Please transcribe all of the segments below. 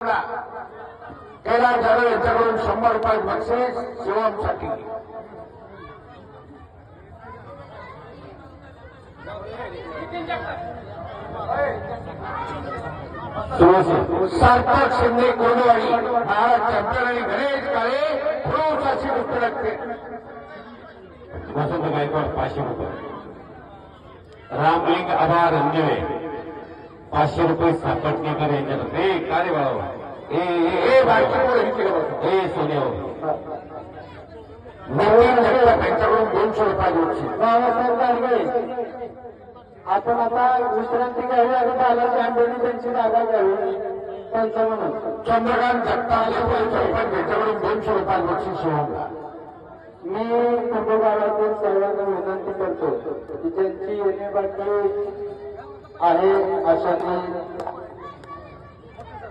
कैलास जाधव यांच्याकडून शंभर रुपये बक्षीस शिवमसाठी. सार्थक शिंदे कोंडवाडी भारत चॅम्पियन आणि गणेश काळे रोज अशी गोष्ट लागते वसंत गायकवाड पाचशे रुपये. रामलिंग आभार रंजवे पाचशे रुपये सापटणेकर यांच्याकडे ए कारे बाळा ए ए. ए सोन्या नितीन जगताप यांच्याकडून दोनशे रुपये आपण आता विश्रांती घ्यावी आणि बालाजी आंबेनी त्यांची जागा घ्यावी. त्यांचं म्हणून चंद्रकांत जगताप दोनशे रुपये त्यांच्याकडून दोनशे रुपये बक्षीस शिवमला मी गावातील सर्वांना विनंती करतो की ज्यांची येणे बाकी आहे अशाने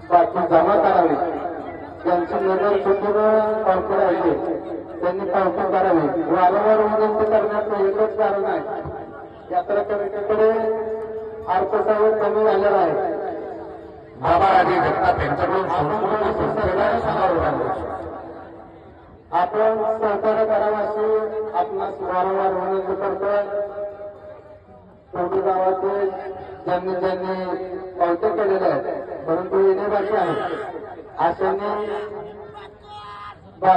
बाकी जमा करावी ज्यांची नजर चुकून पावती राहिली त्यांनी पावती करावी. वारंवार विनंती करण्याचं एकच कारण आहे. यात्रा कमिटीकडे अर्थसाहेब कमी झालेला आहे. बाबाराजे जगताप यांच्याकडून आपण सहकार्य करावं अशी आपणास वारंवार विनंती करतोय. शेवटी गावातील ज्यांनी ज्यांनी कौतुक केलेलं आहे परंतु येणे बाकी आहे. अशाने